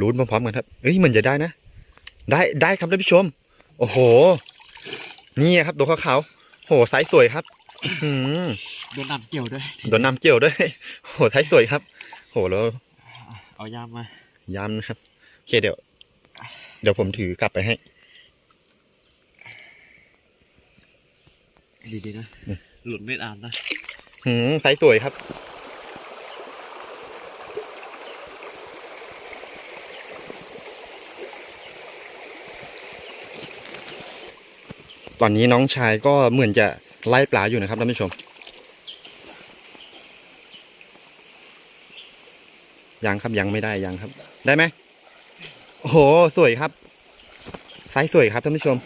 ลุ้นพร้อมๆกันครับเอ้ยเหมือนจะได้นะ ได้ได้ครับท่านผู้ชม โอ้โห นี่ครับตัวขาวๆโหไซส์สวยครับอื้อหือโดนน้ำเกี่ยวด้วยโดนน้ำเกี่ยวด้วยโหไซส์สวยครับ โหแล้วเอายามมาย้ำนะครับโอเคเดี๋ยว เดี๋ยวผมถือกลับไปให้ ดีๆนะอืมหลุดไม่อ่านนะหืมไซส์สวยครับ ตอนนี้น้องชายก็เหมือนจะไล่ปลาอยู่นะครับท่านผู้ชมยังครับยังไม่ได้ยังครับ ได้ไหมโอ้โหสวยครับไซส์สวยครับท่านผู้ชม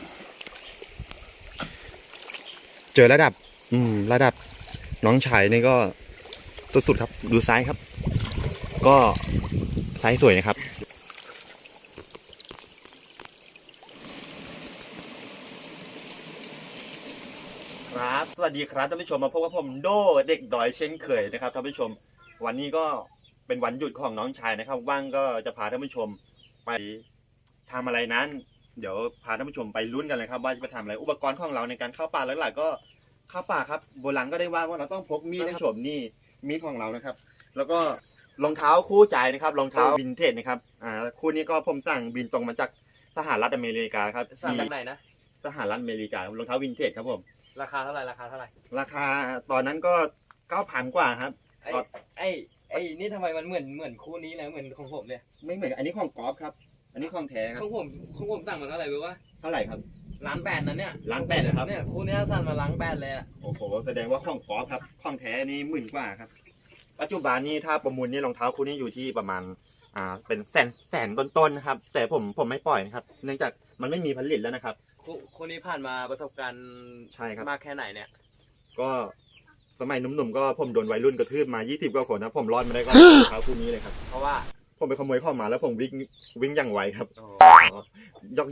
เจอระดับ อืม ระดับ น้องชายนี่ก็สุดๆครับ ดูซ้ายครับ ก็ไซส์สวยนะครับ ครับ ส วัสดีครับท่านผู้ชมมาพบกับผมโดเด็กดอยเช่นเคยนะครับท่านผู้ชม วันนี้ก็เป็นวันหยุดของน้องชายนะครับ ว่างก็จะพาท่านผู้ชมไปทำอะไรนั้น เดี๋ยวพาท่านผู้ชมไปลุ้นกันเลยครับว่าจะไปทำอะไรอุปกรณ์ของเราในการเข้าป่าหลักๆก็เข้าป่าครับโบราณก็ได้ว่าว่าเราต้องพกมีดนะครับผมนี่มีดของเรานะครับ แล้วก็รองเท้าคู่ใจนะครับรองเท้าวินเทจนะครับอ่าคู่นี้ก็ผมสั่งบินตรงมาจากสหรัฐอเมริกาครับสั่งจากมีไหนนะสหรัฐอเมริการองเท้าวินเทจครับผม ราคาเท่าไหร่ราคาเท่าไหร่ราคาตอนนั้นก็เก้าพันกว่าครับ ไอ้ครับ ไอ้ไอ้นี่ทำไมมันเหมือนเหมือนคู่นี้เลยเหมือนของผมเนี่ยไม่เหมือนอันนี้ของกอล์ฟครับ อันนี้ของแท้คขรัอบงผมของผมสั่งมาเท่าไหร่รู้ปะเท่าไหร่ครับ ล้านแปดนะเนี่ยล้านแปดนะครับ เนี่ยคู่เนี้ยสั่งมาล้านแปดเลยอะโอ้โหแสดงว่าของกอล์ฟครับของแท้นี่หมื่นกว่าครับ ปัจจุบันนี้ถ้าประมูลนี่รองเท้าคู่นี้อยู่ที่ประมาณอ่าเป็นแสนแสนต้นๆนะครับ แต่ผมผมไม่ปล่อยนะครับ เนื่องจากมันไม่มีผลิตแล้วนะครับ คู่คู่นี้ผ่านมาประสบการณ์ใช่ครับ มากแค่ไหนเนี่ย ก็สมัยหนุ่มๆก็ผมโดนวัยรุ่นกระทืบมา 20กว่าคนนะผมรอดมาได้ก็รองเท้าคู่นี้เลยครับ เพราะว่าผมไปขโมยเข้ามาแล้วผมวิ่งวิ่งอย่างไวครับโอ้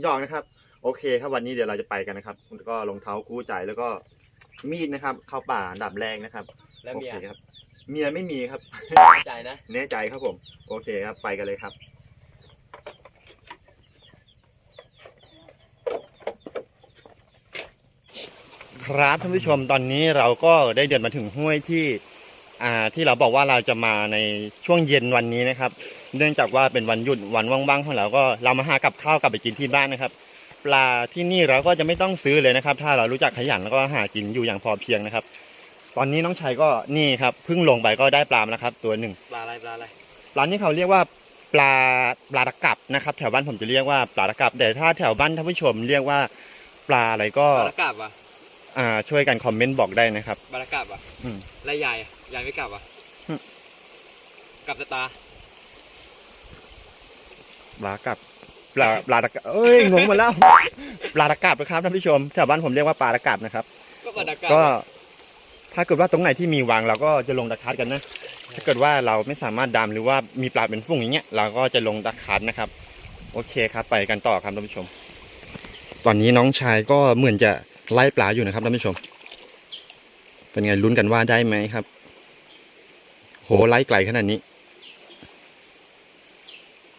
หยอกๆนะครับ โอเคครับวันนี้เดี๋ยวเราจะไปกันนะครับแล้วก็รองเท้าคู่ใจแล้วก็มีดนะครับ เข้าป่าอันดับแรกนะครับแล้วโอเมียเคครับ เมียไม่มีครับ ใจนะ แน่ใจครับผม โอเคครับไปกันเลยครับ ครับท่านผู้ชมตอนนี้เราก็ได้เดินมาถึงห้วยที่อ่าที่เราบอกว่าเราจะมาในช่วงเย็นวันนี้นะครับ เนื่องจากว่าเป็นวันหยุดวันว่างๆของเราก็เรามาหากับข้าวกลับไปกินที่บ้านนะครับ ปลาที่นี่เราก็จะไม่ต้องซื้อเลยนะครับ ถ้าเรารู้จักขยันแล้วก็หากินอยู่อย่างพอเพียงนะครับ ตอนนี้น้องชายก็นี่ครับเพิ่งลงไปก็ได้ปลามาแล้วครับ ตัวหนึ่งปลาอะไรปลาอะไรปลานี้เขาเรียกว่าปลาปลาตะกับนะครับ แถวบ้านผมจะเรียกว่าปลาตะกับแต่ถ้าแถวบ้านท่านผู้ชมเรียกว่าปลาอะไรก็ปลาละกลับอะ อ่าช่วยกันคอมเมนต์บอกได้นะครับปลาละกลับอะอืม แล้วยายอะยายไม่กลับอะอืมกลับแต่ตา ปลากับปลาปลาตะกับเอ้ยงงหมดแล้วปลาตะกับนะครับท่านผู้ชมแถวบ้านผมเรียกว่าปลาตะกับนะครับ ก็ปลาละกลับก็ถ้าเกิดว่าตรงไหนที่มีวางเราก็จะลงตะคัดกันนะ ถ้าเกิดว่าเราไม่สามารถดำหรือว่ามีปลาเป็นฝูงอย่างเงี้ยเราก็จะลงตะคัดนะครับ โอเคครับไปกันต่อครับท่านผู้ชม ตอนนี้น้องชายก็เหมือนจะ ไล่ปลาอยู่นะครับท่านผู้ชม เป็นไงลุ้นกันว่าได้ไหมครับ โหไล่ไกลขนาดนี้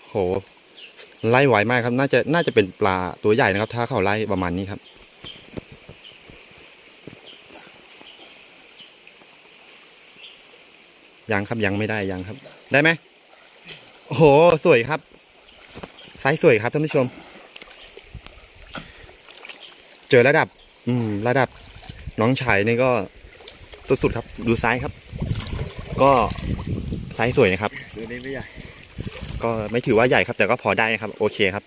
โห ไล่ไวมากครับ น่าจะน่าจะเป็นปลาตัวใหญ่นะครับ ถ้าเขาไล่ประมาณนี้ครับยังครับยังไม่ได้ยังครับ ได้ไหมโอ้โหสวยครับไซส์สวยครับท่านผู้ชม เจอระดับ อืม ระดับน้องชายนี่ก็สุดๆครับ ดูซ้ายครับ ก็ไซส์สวยนะครับตัวนี้ไม่ใหญ่ ก็ไม่ถือว่าใหญ่ครับ แต่ก็พอได้ครับ โอเคครับ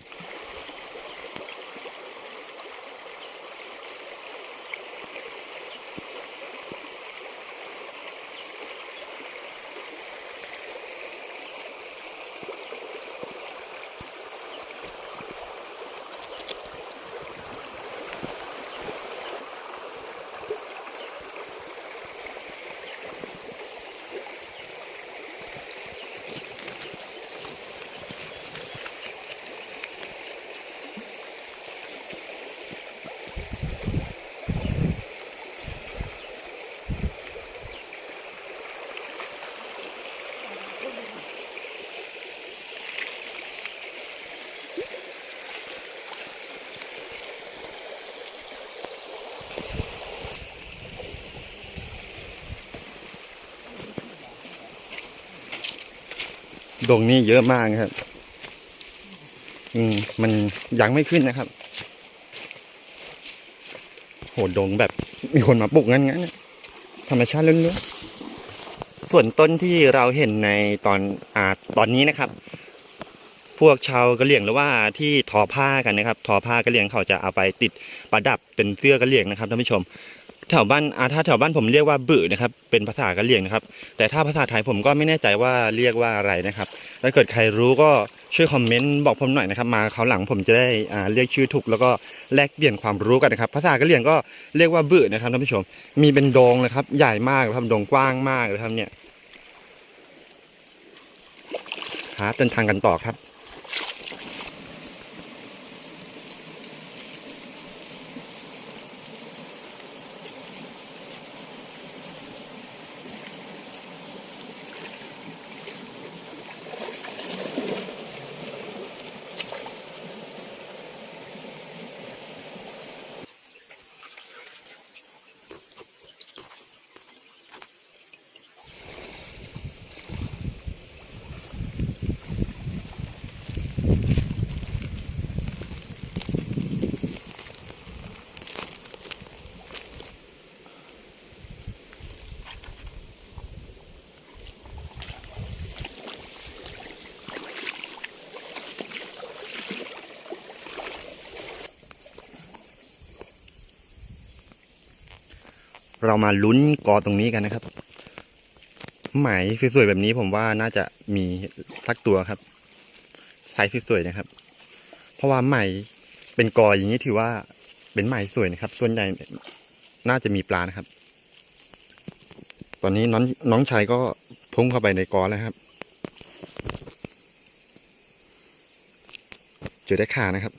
ดงนี่เยอะมากนะครับ อืม มันยังไม่ขึ้นนะครับ โหดงแบบมีคนมาปลูกงั้นงั้นธรรมชาติล้วนๆส่วนต้นที่เราเห็นในตอนอ่าตอนนี้นะครับ พวกชาวกะเหรี่ยงหรือว่าที่ทอผ้ากันนะครับ ทอผ้ากะเหรี่ยงเขาจะเอาไปติดประดับเป็นเสื้อกะเหรี่ยงนะครับท่านผู้ชม แถวบ้านอาถ้าแถวบ้านผมเรียกว่าบึนะครับ เป็นภาษากะเหรี่ยงนะครับ แต่ถ้าภาษาไทยผมก็ไม่แน่ใจว่าเรียกว่าอะไรนะครับถ้าเกิดใครรู้ก็ช่วยคอมเมนต์บอกผมหน่อยนะครับ มาเขาวหลังผมจะได้อ่าเรียกชื่อถูกแล้วก็แลกเปลี่ยนความรู้กันนะครับ ภาษากะเหรี่ยงก็เรียกว่าบึนะครับท่านผู้ชม มีเป็นโดงนะครับ ใหญ่มากครับโดงกว้างมากเลยครับเนี่ยครับเดินทางกันต่อครับ เรามาลุ้นกอตรงนี้กันนะครับไหมสวยๆแบบนี้ผมว่าน่าจะมีสักตัวครับไซส์สวยๆนะครับ เพราะว่าไหมเป็นกออย่างนี้ถือว่าเป็นไหมสวยนะครับ ส่วนใหญ่น่าจะมีปลานะครับ ตอนนี้น้องน้องชายก็พุ่งเข้าไปในกอแล้วครับเจอได้ขานะครับ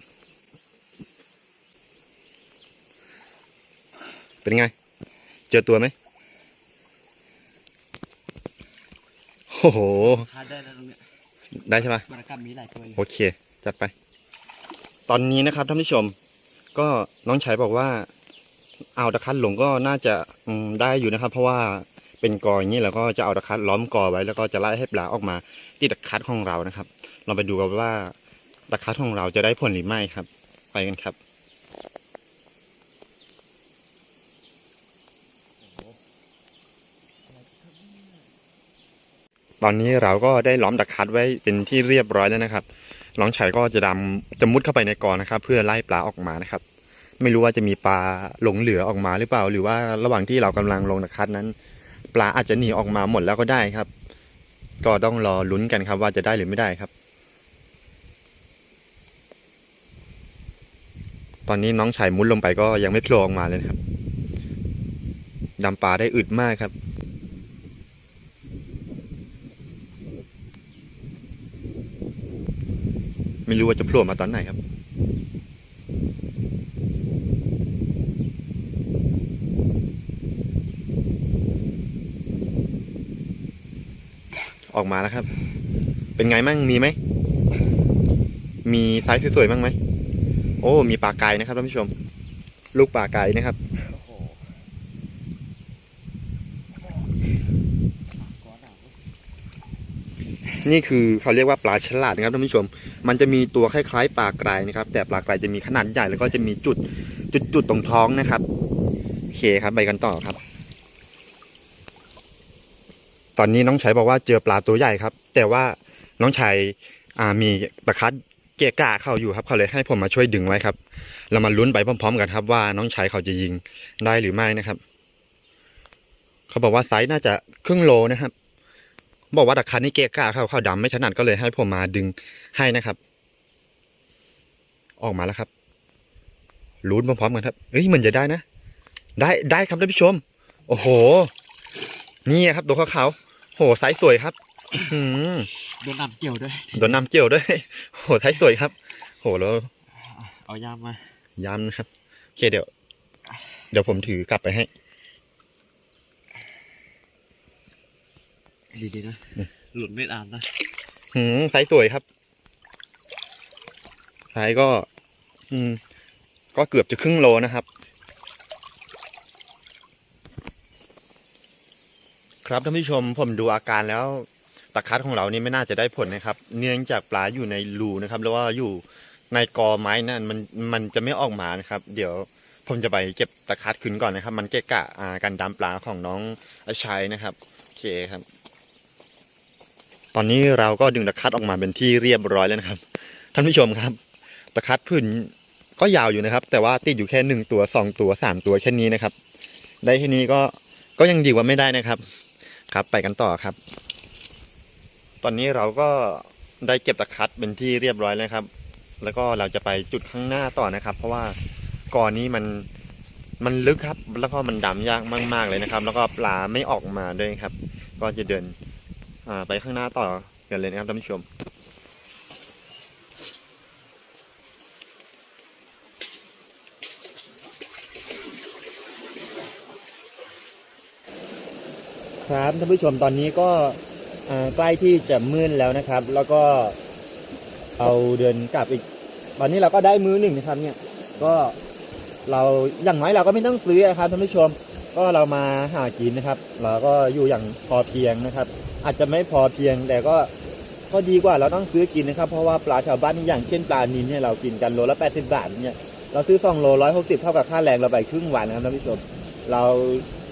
เป็นไง เจอตัวไหมโอ้โหคาดได้แล้วตรงเนี้ยได้ใช่ปะบรรยากาศมีหลายตัวอยู่โอเค จัดไป ตอนนี้นะครับท่านผู้ชม ก็น้องชายบอกว่าเอาตะคัดหลงก็น่าจะอืมได้อยู่นะครับ เพราะว่าเป็นกออย่างนี้แล้วก็จะเอาตะคัดล้อมกอไว้ แล้วก็จะไล่ให้ปลาออกมาที่ตะคัดของเรานะครับเราไปดูกันว่าตะคัดของเราจะได้ผลหรือไม่ครับ ไปกันครับ ตอนนี้เราก็ได้ล้อมตะคัดไว้เป็นที่เรียบร้อยแล้วนะครับน้องชายก็จะดำจะมุดเข้าไปในกอนะครับ เพื่อไล่ปลาออกมานะครับ ไม่รู้ว่าจะมีปลาหลงเหลือออกมาหรือเปล่า หรือว่าระหว่างที่เรากำลังลงตะคัดนั้น ปลาอาจจะหนีออกมาหมดแล้วก็ได้ครับ ก็ต้องรอลุ้นกันครับ ว่าจะได้หรือไม่ได้ครับ ตอนนี้น้องชายมุดลงไปก็ยังไม่โผล่ออกมาเลยครับดำปลาได้อึดมากครับ ไม่รู้ว่าจะโผล่มาตอนไหนครับออกมาแล้วครับ เป็นไงมั่ง มีไหม มีไซส์สวยๆมั่งไหม โอ้ มีปลาไก่นะครับท่านผู้ชม ลูกปลาไก่นะครับ โอ้โหกอดาว นี่คือเขาเรียกว่าปลาฉลาดนะครับท่านผู้ชม มันจะมีตัวคล้ายๆปลากรายนะครับ แต่ปลากรายจะมีขนาดใหญ่แล้วก็จะมีจุดจุดจุดตรงท้องนะครับโอเคครับไปกันต่อครับ ตอนนี้น้องชายบอกว่าเจอปลาตัวใหญ่ครับ แต่ว่าน้องชายมีตะคัดเกะกะเข้าอยู่ครับเขาเลยให้ผมมาช่วยดึงไว้ครับ เรามาลุ้นไปพร้อม ๆ กันครับ ว่าน้องชายเขาจะยิงได้หรือไม่นะครับ เขาบอกว่าไซส์น่าจะครึ่งโลนะครับ บอกว่าตะคันนี่เกะกะเขาเขาดำไม่ถนัดก็เลยให้ผมมาดึงให้นะครับ ออกมาแล้วครับลุ้นพร้อมๆกันครับเฮ้ยมันจะได้นะ ได้ได้ครับท่านผู้ชม โอ้โห นี่ครับตัวขาวๆโหไซส์สวยครับอื้อหือโดนน้ำเกี่ยวด้วยโดนน้ำเจียวด้วยโหไซส์สวยครับ โหแล้วเอาย่ามมาย้ำนะครับโอเคเดี๋ยว เดี๋ยวผมถือกลับไปให้ ดีๆนะ หลุดไม่อ่านนะหืมไซส์สวยครับไซส์ก็ อืม ก็เกือบจะครึ่งโลนะครับ ครับท่านผู้ชมผมดูอาการแล้วตะคัดของเรานี่ไม่น่าจะได้ผลนะครับ เนื่องจากปลาอยู่ในรูนะครับ แล้วว่าอยู่ในกอไม้นั่นมันมันจะไม่ออกมานะครับ เดี๋ยวผมจะไปเก็บตะคัดขึ้นก่อนนะครับ มันเกะกะอ่าการดำปลาของน้องชัยนะครับ โอเคครับ ตอนนี้เราก็ดึงตะคัดออกมาเป็นที่เรียบร้อยแล้วนะครับ ท่านผู้ชมครับ ตะคัดพื้นก็ยาวอยู่นะครับ แต่ว่าติดอยู่แค่หนึ่งตัวสองตัวสามตัวแค่นี้นะครับ ได้แค่นี้ก็ก็ยังดีกว่าไม่ได้นะครับ ครับไปกันต่อครับ ตอนนี้เราก็ได้เก็บตะคัดเป็นที่เรียบร้อยแล้วครับ แล้วก็เราจะไปจุดข้างหน้าต่อนะครับ เพราะว่าก่อนนี้มันมันลึกครับ แล้วก็มันดำยากมาก ๆเลยนะครับ แล้วก็ปลาไม่ออกมาด้วยครับ ก็จะเดิน ไปข้างหน้าต่อกันเลยนะครับท่านผู้ชมครับท่านผู้ชมตอนนี้ก็ใกล้ที่จะมืดแล้วนะครับ แล้วก็เอาเดินกลับอีกตอนนี้เราก็ได้มื้อหนึ่งนะครับเนี่ยก็เราอย่างน้อยเราก็ไม่ต้องซื้อครับท่านผู้ชม ก็เรามาหากินนะครับ เราก็อยู่อย่างพอเพียงนะครับ อาจจะไม่พอเพียงแต่ก็ก็ดีกว่าเราต้องซื้อกินนะครับ เพราะว่าปลาแถวบ้านนี่อย่างเช่นปลานิลเนี่ยเรากินกันโลละ 80 บาทเนี่ยเราซื้อสองโลร้อยหกสิบเท่ากับค่าแรงเราไปครึ่งวันนะครับท่านผู้ชมเรา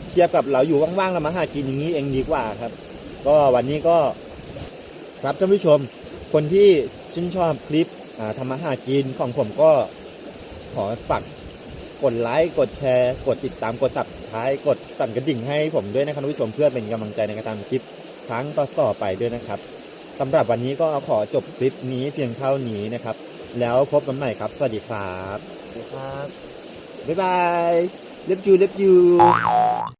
เทียบกับเราอยู่ว่างๆเรามาหากินอย่างนี้เองดีกว่าครับ ก็วันนี้ก็ครับท่านผู้ชม คนที่ชื่นชอบคลิปอ่าทำมาหากินของผมก็ขอฝากกดไลค์กดแชร์ กดติดตามกดสับท้ายกดสั่นกระดิ่งให้ผมด้วยนะครับท่านผู้ชมเพื่อเป็นกำลังใจในการทำคลิป ครั้งต่อๆไปด้วยนะครับสำหรับวันนี้ก็ขอจบคลิปนี้เพียงเท่านี้นะครับ แล้วพบกันใหม่ครับ สวัสดีครับครับ บ๊ายบาย เล็บยูเล็บยู